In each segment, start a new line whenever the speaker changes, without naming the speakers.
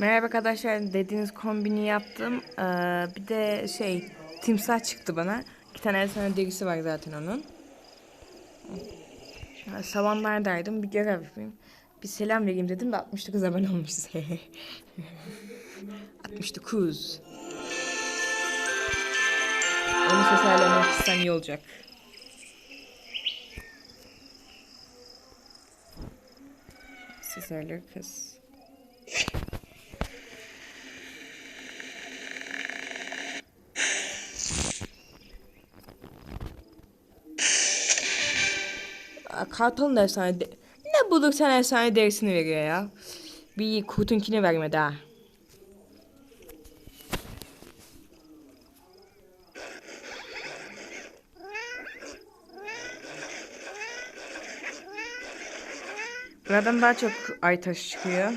Merhaba arkadaşlar dediğiniz kombini yaptım. Ee, bir de şey timsah çıktı bana. İki tane efsane derisi var zaten onun. Savanlardaydım bir görev yapayım. Bir selam vereyim dedim de 69 abone olmuşuz. 69. Onu ses ayarlamak istesem iyi olacak. Ses ayarları kız. Kartalın da efsane de- Ne bulursan efsane derisini veriyor ya. Bir kurtunkini vermedi ha. Buradan daha çok ay taşı çıkıyor.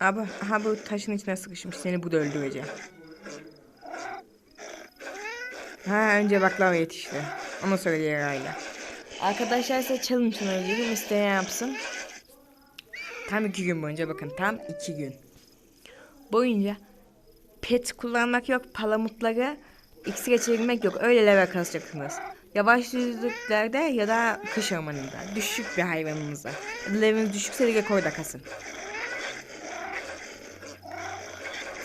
Abi ha bu taşın içine sıkışmış seni bu da öldürecek. Ha önce baklava yetişti. Sonra diğer aile. Arkadaşlar size challenge öneriyorum. İsteyen yapsın. Tam iki gün boyunca bakın tam iki gün. Boyunca pet kullanmak yok. Palamutları iksir geçirmek yok. Öyle level kasacaksınız. Yavaş yüzlüklerde ya da kış ormanında. Düşük bir hayvanınıza. Leveliniz düşükse de rekorda kasın.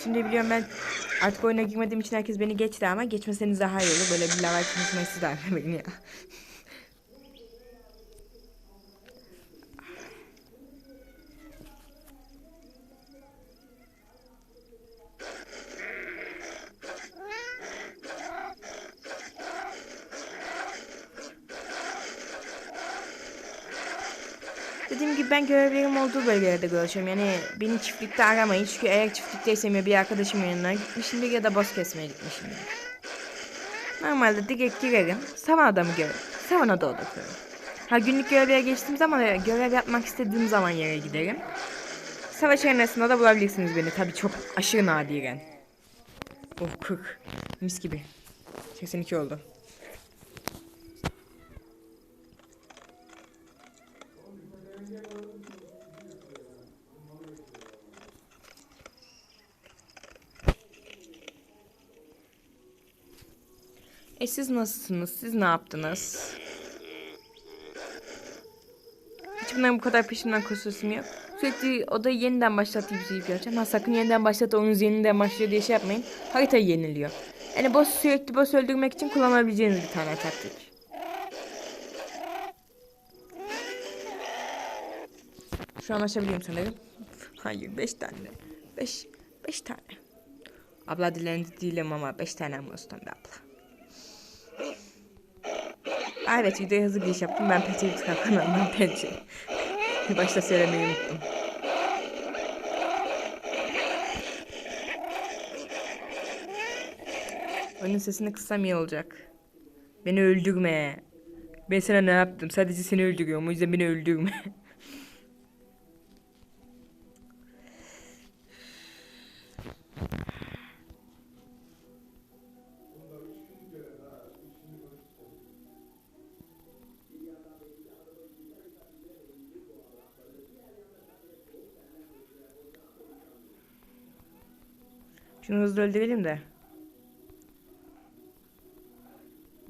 Şimdi biliyorum ben artık oyuna girmediğim için herkes beni geçti ama geçmeseniz daha iyi olur. Böyle bir level konuşması da beni ya. Dediğim gibi ben görevlerim olduğu bölgelerde dolaşıyorum. Yani beni çiftlikte aramayın. Çünkü eğer çiftlikteysem ya bir arkadaşımın yanına gitmişimdir ya da boss kesmeye gitmişimdir. Normalde direkt girerim. Savanada mı görev? Savanada odaklarım. Ha günlük görevlere geçtiğim zaman e, görev yapmak istediğim zaman yere giderim. Savaş arenasında da bulabilirsiniz beni. Tabii çok aşırı nadiren. Oh 40. Mis gibi. 82 oldu. E siz nasılsınız? Siz ne yaptınız? Hiç bunların bu kadar peşimden koşuyorsun yok. Sürekli odayı yeniden başlat gibi şey göreceğim. Ha sakın yeniden başlat oyunuz yeniden başlıyor diye şey yapmayın. Harita yeniliyor. Yani boss sürekli boss öldürmek için kullanabileceğiniz bir tane taktik. Şu an açabiliyorum sanırım. Hayır 5 tane. 5 5 tane. Abla dilendi değilim ama 5 tane mi olsun be abla. Aa, evet videoya hızlı giriş yaptım. Ben Tıkan kanalından Peçeli. Başta söylemeyi unuttum. Oyunun sesini kıssam iyi olacak. Beni öldürme. Ben sana ne yaptım? Sadece seni öldürüyorum. O yüzden beni öldürme. Şunu hızlı öldürelim de.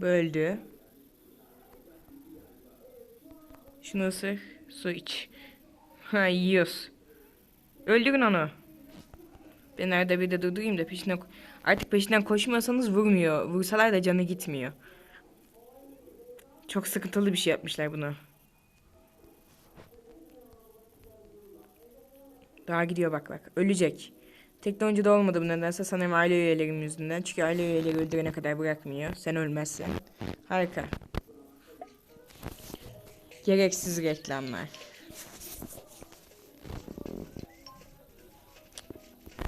Böldü. Şunu ısır. Su iç. Ha yiyoruz. Öldürün onu. Ben nerede bir de durdurayım da peşinden... ko- Artık peşinden koşmuyorsanız vurmuyor. Vursalar da canı gitmiyor. Çok sıkıntılı bir şey yapmışlar bunu. Daha gidiyor bak bak. Ölecek. Teknolojide olmadı bu nedense sanırım aile üyelerim yüzünden. Çünkü aile üyeleri öldürene kadar bırakmıyor. Sen ölmezsen. Harika. Gereksiz reklamlar.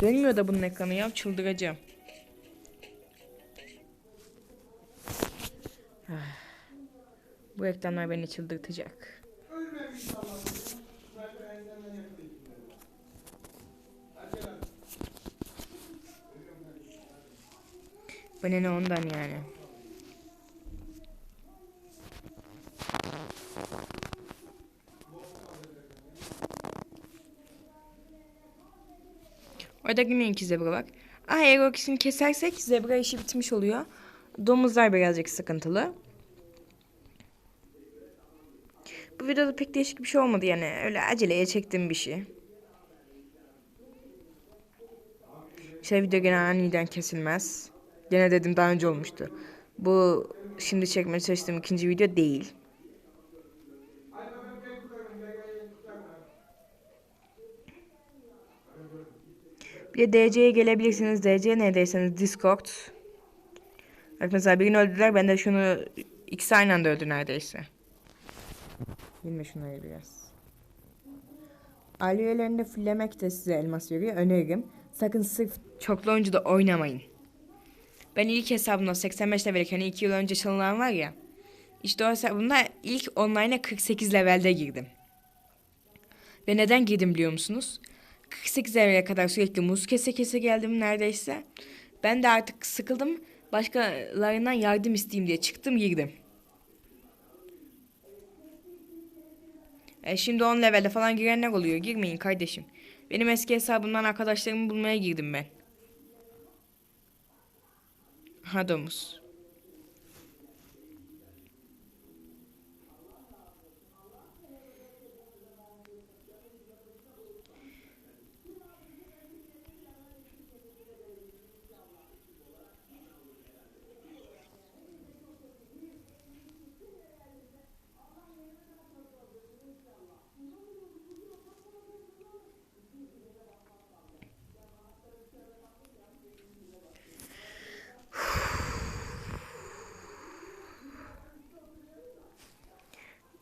Dönmüyor da bunun ekranı ya. Çıldıracağım. Ah. Bu reklamlar beni çıldırtacak. Bana ne ondan yani. Oradaki minik zebra bak. Ah eğer o kişini kesersek zebra işi bitmiş oluyor. Domuzlar birazcık sıkıntılı. Bu videoda pek değişik bir şey olmadı yani. Öyle aceleye çektim bir şey. Şey video genel aniden kesilmez. Gene dedim daha önce olmuştu. Bu şimdi çekmeye çalıştığım ikinci video değil. Bir de DC'ye gelebilirsiniz. DC neredeyseniz Discord. Bak mesela birini öldürdüler. Ben de şunu ikisi aynı anda öldü neredeyse. Bilme şunları biraz. Aile üyelerinde fullemek de size elmas veriyor. Öneririm. Sakın sırf çoklu oyuncuda oynamayın. Ben ilk hesabımda 85 level hani 2 yıl önce çalınan var ya. İşte o hesabımda ilk online'a 48 levelde girdim. Ve neden girdim biliyor musunuz? 48 level'e kadar sürekli muz kese kese geldim neredeyse. Ben de artık sıkıldım. Başkalarından yardım isteyeyim diye çıktım girdim. E şimdi 10 levelde falan girenler oluyor. Girmeyin kardeşim. Benim eski hesabımdan arkadaşlarımı bulmaya girdim ben. Ha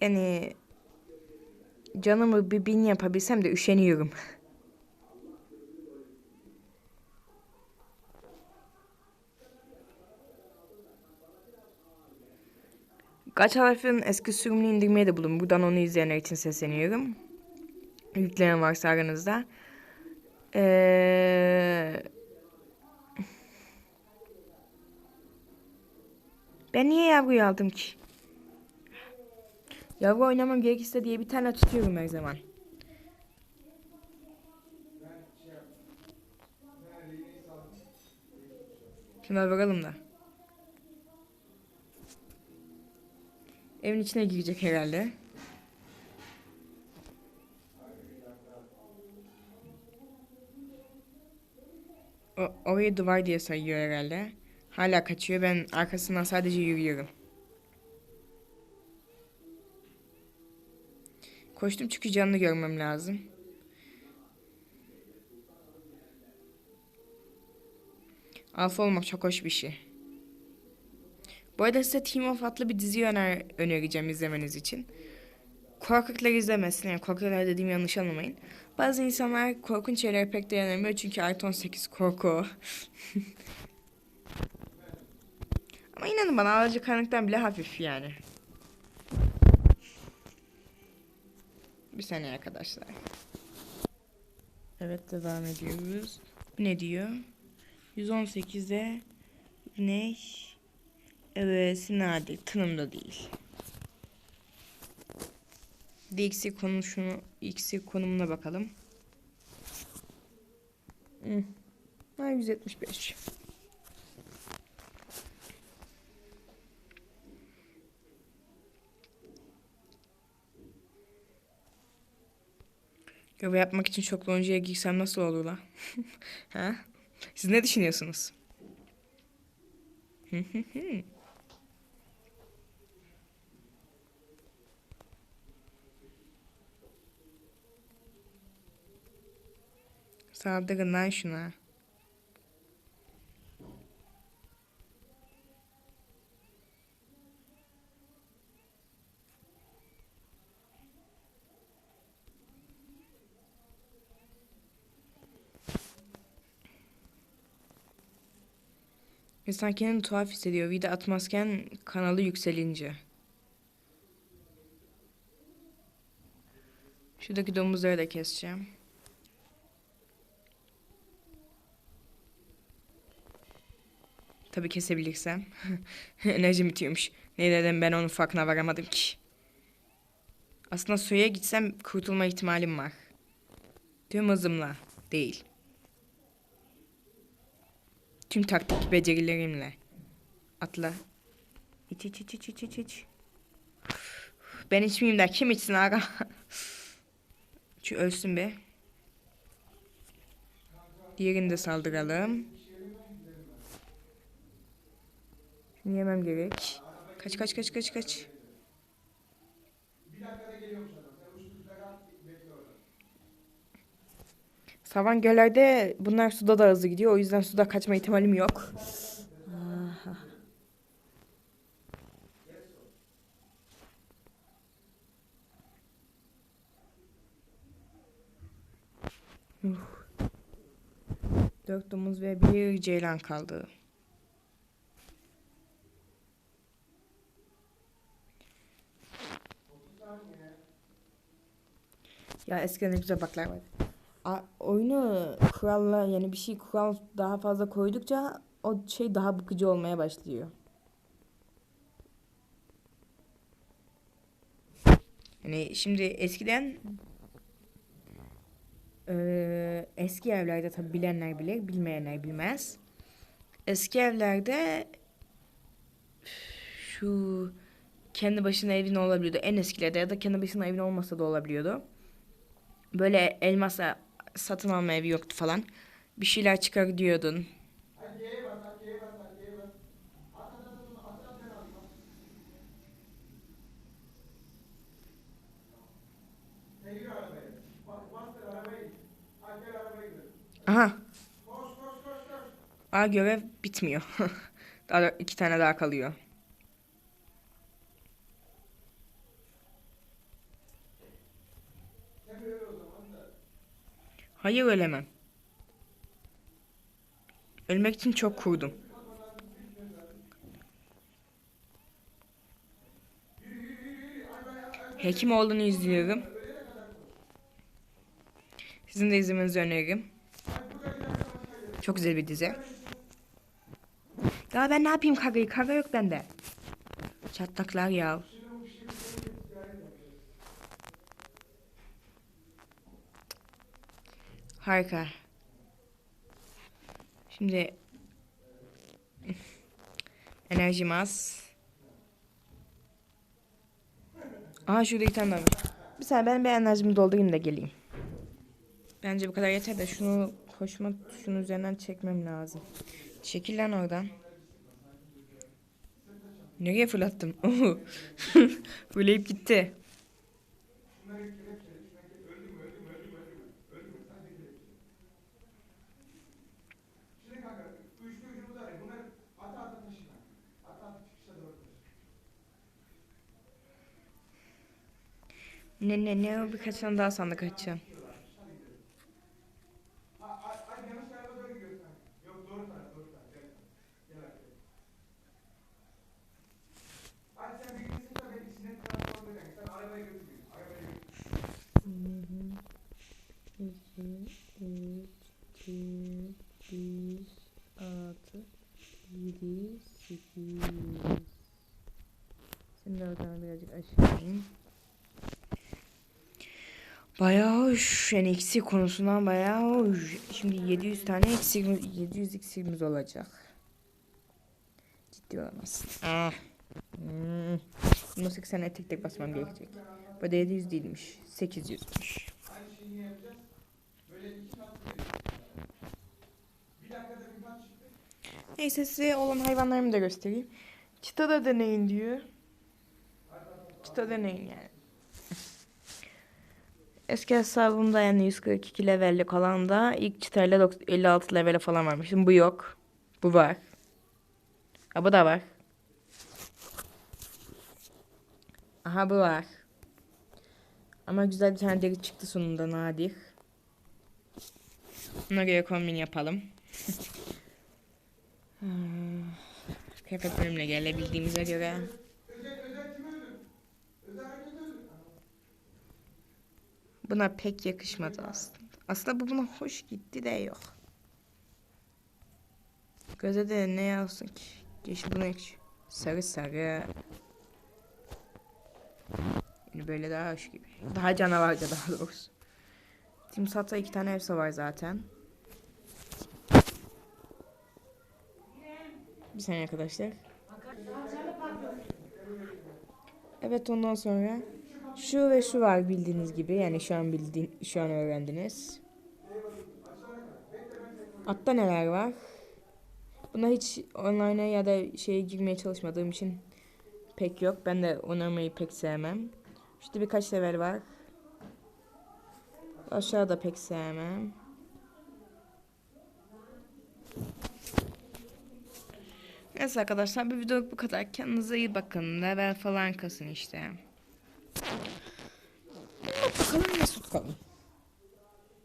Yani canımı bir bin yapabilsem de üşeniyorum. Kaç harfin eski sürümünü indirmeye de bulun. Buradan onu izleyenler için sesleniyorum. Yükleyen varsa aranızda. Ee... Ben niye yavruyu aldım ki? Yavru oynamam gerekirse diye bir tane tutuyorum her zaman. Şuna bakalım da. Evin içine girecek herhalde. O, orayı duvar diye sayıyor herhalde. Hala kaçıyor. Ben arkasından sadece yürüyorum. Koştum çünkü canını görmem lazım. Alfa olmak çok hoş bir şey. Bu arada size Team of adlı bir dizi öner önereceğim izlemeniz için. Korkaklar izlemesin. Yani korkaklar dediğim yanlış anlamayın. Bazı insanlar korkunç şeylere pek dayanamıyor çünkü artı 18 korku. Ama inanın bana alacakaranlıktan bile hafif yani. Saniye arkadaşlar. Evet devam ediyoruz. Bu ne diyor? 118'e ne? Evet nadir. Tanımda değil. DX'i konuşunu X'i konumuna bakalım. Hmm. Ha, 175. Görev yapmak için çoklu oyuncuya girsem nasıl olur la? ha? Siz ne düşünüyorsunuz? Saldırın lan şuna. İnsan kendini tuhaf hissediyor. Vida atmazken kanalı yükselince. Şuradaki domuzları da keseceğim. Tabii kesebilirsem. Enerjim bitiyormuş. Ne dedim ben onun farkına varamadım ki. Aslında suya gitsem kurtulma ihtimalim var. Tüm hızımla değil. Tüm taktik becerilerimle. Atla. İç iç iç iç iç iç iç. Ben içmeyeyim de kim içsin aga? Şu ölsün be. Diğerini de saldıralım. Şunu yemem gerek. Kaç kaç kaç kaç kaç. Savan göllerde bunlar suda da hızlı gidiyor. O yüzden suda kaçma ihtimalim yok. Aha. Dört domuz ve bir ceylan kaldı. Ya eskiden ne güzel baklar vardı. Oyunu kuralla yani bir şey kural daha fazla koydukça o şey daha bıkıcı olmaya başlıyor. Yani şimdi eskiden eee, eski evlerde tabi bilenler bilir, bilmeyenler bilmez. Eski evlerde şu kendi başına evin olabiliyordu. En eskilerde ya da kendi başına evin olmasa da olabiliyordu. Böyle elmasla satın alma evi yoktu falan. Bir şeyler çıkar diyordun. Aha. Aa görev bitmiyor. daha da iki tane daha kalıyor. Hayır ölemem. Ölmek için çok kurdum. Hekimoğlu'nu izliyorum. Sizin de izlemenizi öneririm. Çok güzel bir dizi. Daha ben ne yapayım kagayı? Kaga yok bende. Çatlaklar ya. Harika. Şimdi enerjim az. Aha şurada iki tane var. Bir saniye ben bir enerjimi doldurayım da geleyim. Bence bu kadar yeter de şunu koşma tuşunun üzerinden çekmem lazım. Çekil lan oradan. Nereye fırlattım? Fırlayıp gitti. Ne ne ne birkaç tane daha sandık açacağım. İki, üç, iki, beş, altı, yedi, sekiz. Şimdi oradan birazcık aşağı ineyim. Bayağı hoş. Yani eksik konusundan bayağı hoş. Şimdi 700 tane eksik, 700 eksiğimiz olacak. Ciddi olamazsın. Ah. Hmm. Bunu 80'e tek tek basmam gerekecek. Bu da 700 değilmiş. 800'müş. Neyse size olan hayvanlarımı da göstereyim. Çita da deneyin diyor. Çita deneyin yani. Eski hesabımda yani 142 levellik olan da ilk çıtayla 90 56 levele falan varmış. Şimdi bu yok. Bu var. Ha bu da var. Aha bu var. Ama güzel bir tane deri çıktı sonunda nadir. Buna göre kombin yapalım. Hmm. Kıyafet bölümüne gelebildiğimize göre. Buna pek yakışmadı aslında. Aslında bu buna hoş gitti de yok. Göze de ne yazsın ki? Yeşil buna yakışıyor. Sarı sarı. Yani böyle daha hoş gibi. Daha canavarca daha doğrusu. Timsah'ta iki tane evsa var zaten. Bir saniye arkadaşlar. Evet ondan sonra şu ve şu var bildiğiniz gibi. Yani şu an bildiğin, şu an öğrendiniz. Altta neler var? Buna hiç online'a ya da şeye girmeye çalışmadığım için pek yok. Ben de oynamayı pek sevmem. İşte birkaç level var. Aşağıda pek sevmem. Neyse arkadaşlar bir video bu kadar. Kendinize iyi bakın. Level falan kasın işte. Bakalım Mesut kalın.